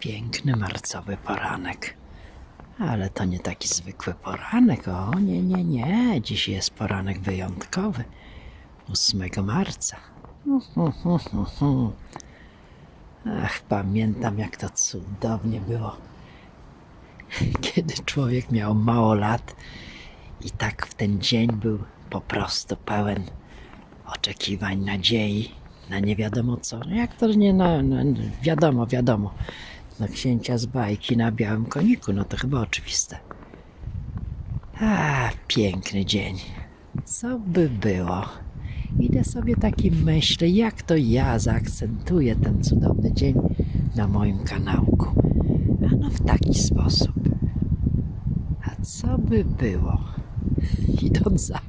Piękny marcowy poranek. Ale to nie taki zwykły poranek. O nie, nie, nie. Dziś jest poranek wyjątkowy. 8 marca. Ach, pamiętam jak to cudownie było. Kiedy człowiek miał mało lat i tak w ten dzień był po prostu pełen oczekiwań, nadziei na nie wiadomo co. No jak to nie na, na wiadomo, wiadomo. Na księcia z bajki na białym koniku, no to chyba oczywiste. A, piękny dzień. Co by było? Idę sobie taki myślę, jak to ja zaakcentuję ten cudowny dzień na moim kanałku. A no w taki sposób. A co by było? Idąc za,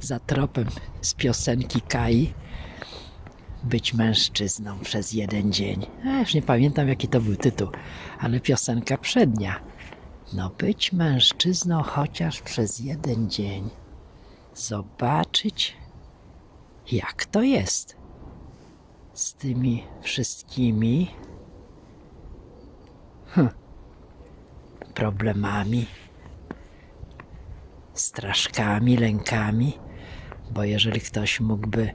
za tropem z piosenki Kai, być mężczyzną przez jeden dzień. A już nie pamiętam jaki to był tytuł, ale piosenka przednia. No być mężczyzną chociaż przez jeden dzień. Zobaczyć jak to jest z tymi wszystkimi hm, problemami, straszkami, lękami, bo jeżeli ktoś mógłby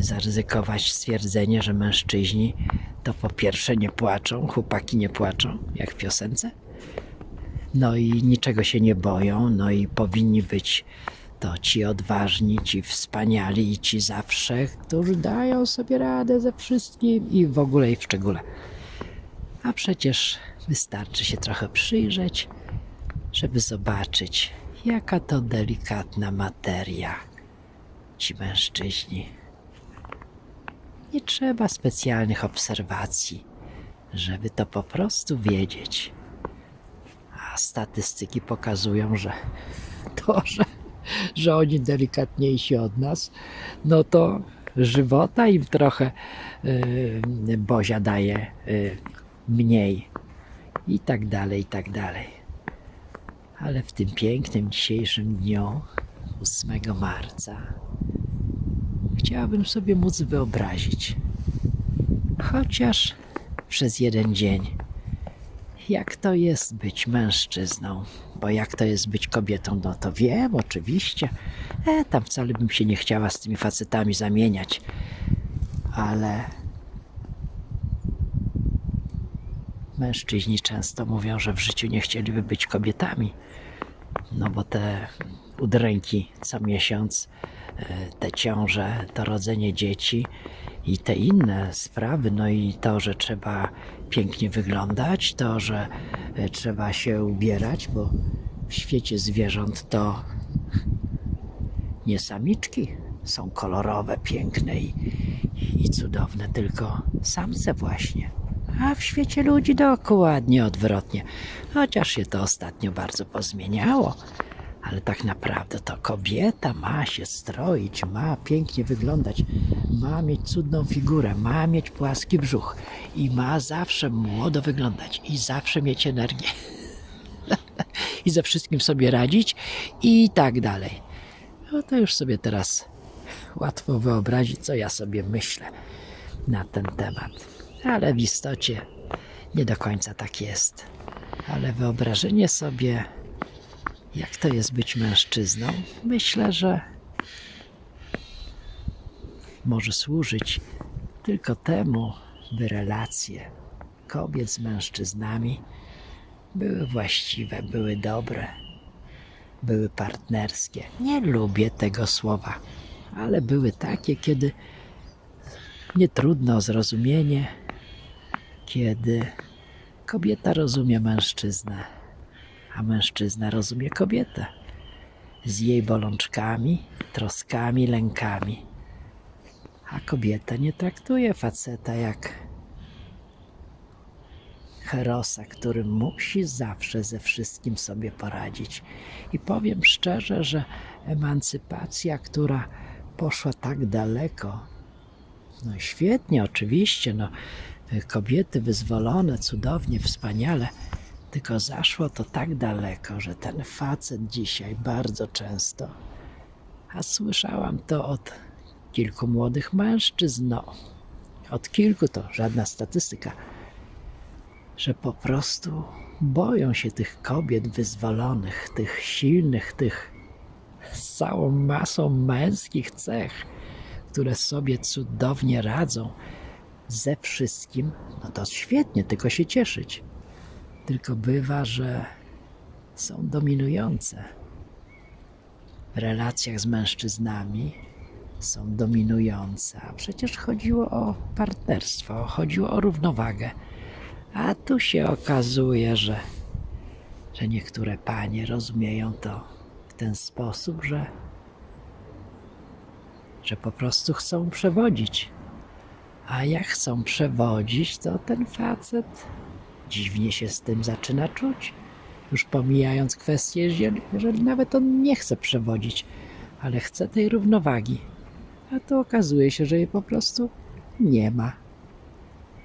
zaryzykować stwierdzenie, że mężczyźni to po pierwsze nie płaczą, chłopaki nie płaczą, jak w piosence, no i niczego się nie boją, no i powinni być to ci odważni, ci wspaniali i ci zawsze, którzy dają sobie radę ze wszystkim i w ogóle i w szczególe. A przecież wystarczy się trochę przyjrzeć, żeby zobaczyć, jaka to delikatna materia ci mężczyźni. Nie trzeba specjalnych obserwacji, żeby to po prostu wiedzieć. A statystyki pokazują, że to, że że oni delikatniejsi od nas, no to żywota im trochę y, Bozia daje y, mniej i tak dalej, i tak dalej. Ale w tym pięknym dzisiejszym dniu, 8 marca, chciałabym sobie móc wyobrazić, chociaż przez jeden dzień, jak to jest być mężczyzną, bo jak to jest być kobietą, no to wiem, oczywiście. E, tam wcale bym się nie chciała z tymi facetami zamieniać, ale mężczyźni często mówią, że w życiu nie chcieliby być kobietami, no bo te udręki co miesiąc, te ciąże, to rodzenie dzieci i te inne sprawy, no i to, że trzeba pięknie wyglądać, to, że e, trzeba się ubierać, bo w świecie zwierząt to nie samiczki są kolorowe, piękne i, i cudowne, tylko samce właśnie. A w świecie ludzi dokładnie odwrotnie. Chociaż się to ostatnio bardzo pozmieniało. Ale tak naprawdę to kobieta ma się stroić, ma pięknie wyglądać, ma mieć cudną figurę, ma mieć płaski brzuch i ma zawsze młodo wyglądać i zawsze mieć energię. I ze wszystkim sobie radzić i tak dalej. No to już sobie teraz łatwo wyobrazić, co ja sobie myślę na ten temat. Ale w istocie nie do końca tak jest. Ale wyobrażenie sobie jak to jest być mężczyzną, myślę, że może służyć tylko temu, by relacje kobiet z mężczyznami były właściwe, były dobre, były partnerskie. Nie lubię tego słowa, ale były takie, kiedy nie trudno o zrozumienie, kiedy kobieta rozumie mężczyznę a mężczyzna rozumie kobietę z jej bolączkami, troskami, lękami. A kobieta nie traktuje faceta jak herosa, który musi zawsze ze wszystkim sobie poradzić. I powiem szczerze, że emancypacja, która poszła tak daleko, no świetnie, oczywiście, no, kobiety wyzwolone, cudownie, wspaniale, tylko zaszło to tak daleko, że ten facet dzisiaj bardzo często, a słyszałam to od kilku młodych mężczyzn, no, od kilku to żadna statystyka, że po prostu boją się tych kobiet wyzwolonych, tych silnych, tych z całą masą męskich cech, które sobie cudownie radzą ze wszystkim, no to świetnie, tylko się cieszyć. Tylko bywa, że są dominujące. W relacjach z mężczyznami są dominujące, a przecież chodziło o partnerstwo, chodziło o równowagę. A tu się okazuje, że, że niektóre panie rozumieją to w ten sposób, że, że po prostu chcą przewodzić. A jak chcą przewodzić, to ten facet dziwnie się z tym zaczyna czuć. Już pomijając kwestię, jeżeli, nawet on nie chce przewodzić, ale chce tej równowagi. A to okazuje się, że jej po prostu nie ma.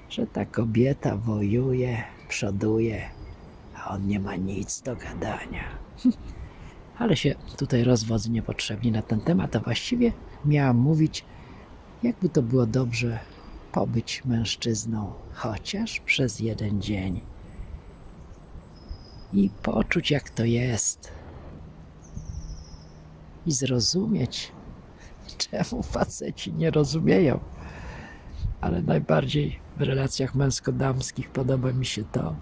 Że ta kobieta wojuje, przoduje, a on nie ma nic do gadania. Ale się tutaj rozwodzę niepotrzebnie na ten temat, a właściwie miałam mówić, jakby to było dobrze pobyć mężczyzną chociaż przez jeden dzień i poczuć, jak to jest, i zrozumieć, czemu faceci nie rozumieją. Ale najbardziej w relacjach męsko-damskich podoba mi się to,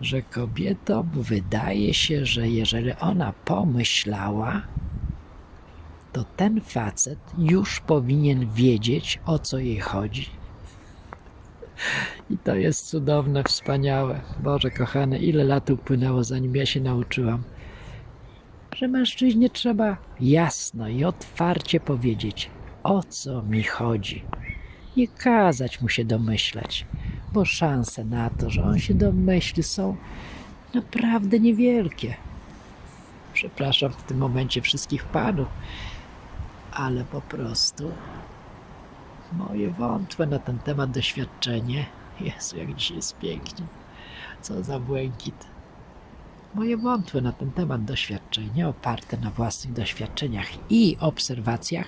że kobietom wydaje się, że jeżeli ona pomyślała, to ten facet już powinien wiedzieć, o co jej chodzi. I to jest cudowne, wspaniałe. Boże kochany, ile lat upłynęło, zanim ja się nauczyłam, że mężczyźnie trzeba jasno i otwarcie powiedzieć, o co mi chodzi. Nie kazać mu się domyślać, bo szanse na to, że on się domyśli, są naprawdę niewielkie. Przepraszam w tym momencie wszystkich panów, ale po prostu moje wątłe na ten temat doświadczenie. Jezu, jak dzisiaj jest pięknie. Co za błękit. Moje wątłe na ten temat doświadczenie, oparte na własnych doświadczeniach i obserwacjach,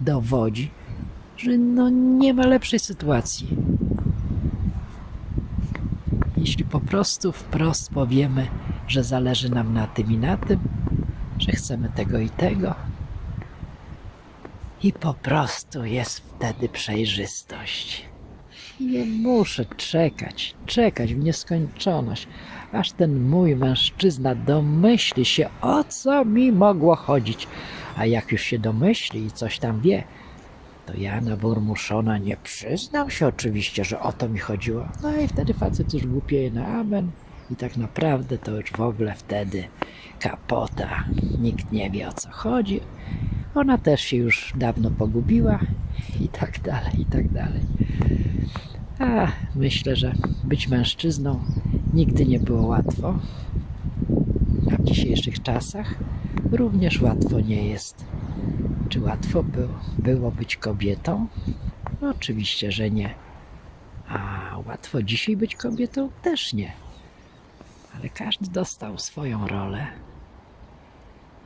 dowodzi, że no nie ma lepszej sytuacji. Jeśli po prostu wprost powiemy, że zależy nam na tym i na tym, że chcemy tego i tego, i po prostu jest wtedy przejrzystość. Nie muszę czekać, czekać w nieskończoność, aż ten mój mężczyzna domyśli się, o co mi mogło chodzić. A jak już się domyśli i coś tam wie, to ja na burmuszona nie przyznam się oczywiście, że o to mi chodziło. No i wtedy facet już głupieje na amen i tak naprawdę to już w ogóle wtedy kapota. Nikt nie wie o co chodzi. Ona też się już dawno pogubiła i tak dalej, i tak dalej. A myślę, że być mężczyzną nigdy nie było łatwo, a w dzisiejszych czasach również łatwo nie jest. Czy łatwo było, było być kobietą? No, oczywiście, że nie. A łatwo dzisiaj być kobietą? Też nie. Ale każdy dostał swoją rolę.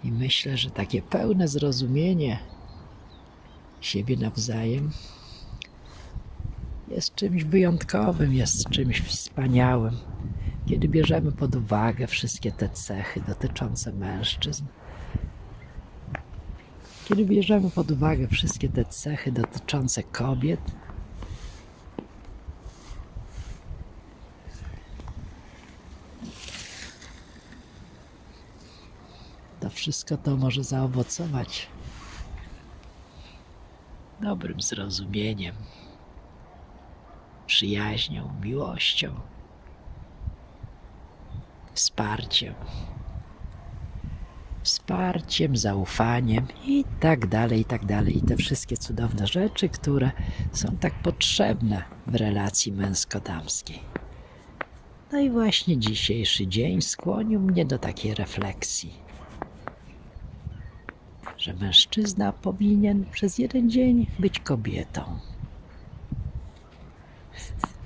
I myślę, że takie pełne zrozumienie siebie nawzajem jest czymś wyjątkowym, jest czymś wspaniałym, kiedy bierzemy pod uwagę wszystkie te cechy dotyczące mężczyzn. Kiedy bierzemy pod uwagę wszystkie te cechy dotyczące kobiet, to wszystko to może zaowocować dobrym zrozumieniem, przyjaźnią, miłością, wsparciem, wsparciem, zaufaniem i tak dalej, i tak dalej. I te wszystkie cudowne rzeczy, które są tak potrzebne w relacji męsko-damskiej. No i właśnie dzisiejszy dzień skłonił mnie do takiej refleksji że mężczyzna powinien przez jeden dzień być kobietą.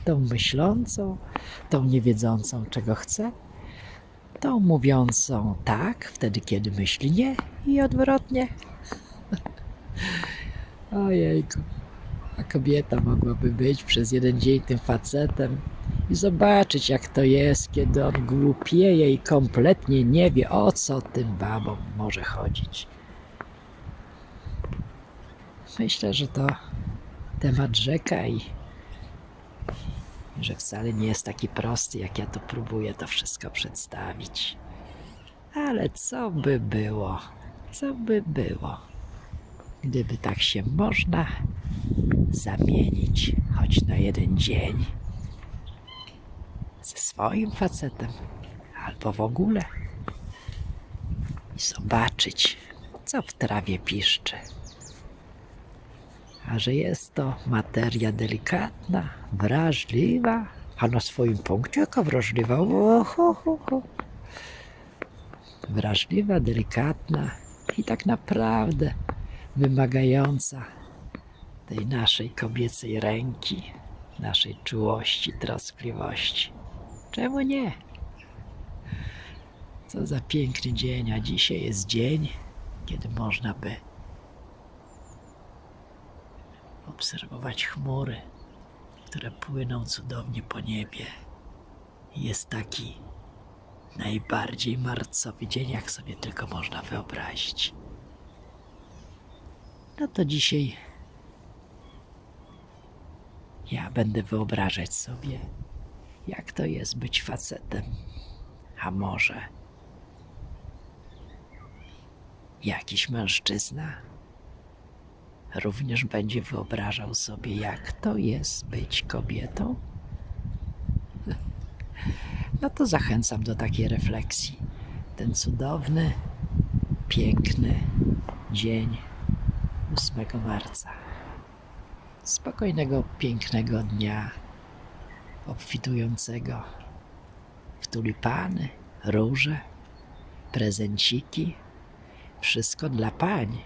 Tą myślącą, tą niewiedzącą, czego chce, tą mówiącą tak, wtedy kiedy myśli nie i odwrotnie. Ojejku, a kobieta mogłaby być przez jeden dzień tym facetem i zobaczyć, jak to jest, kiedy on głupieje i kompletnie nie wie, o co tym babom może chodzić. Myślę, że to temat rzeka i że wcale nie jest taki prosty, jak ja to próbuję to wszystko przedstawić. Ale co by było, co by było, gdyby tak się można zamienić choć na jeden dzień ze swoim facetem, albo w ogóle i zobaczyć, co w trawie piszczy. A że jest to materia delikatna, wrażliwa, a na swoim punkcie jaka wrażliwa. O, ho, ho, ho. Wrażliwa, delikatna i tak naprawdę wymagająca tej naszej kobiecej ręki, naszej czułości, troskliwości. Czemu nie? Co za piękny dzień, a dzisiaj jest dzień, kiedy można by obserwować chmury, które płyną cudownie po niebie. Jest taki najbardziej marcowy dzień, jak sobie tylko można wyobrazić. No to dzisiaj ja będę wyobrażać sobie, jak to jest być facetem, a może jakiś mężczyzna również będzie wyobrażał sobie, jak to jest być kobietą? No to zachęcam do takiej refleksji. Ten cudowny, piękny dzień 8 marca. Spokojnego, pięknego dnia, obfitującego w tulipany, róże, prezenciki. Wszystko dla pań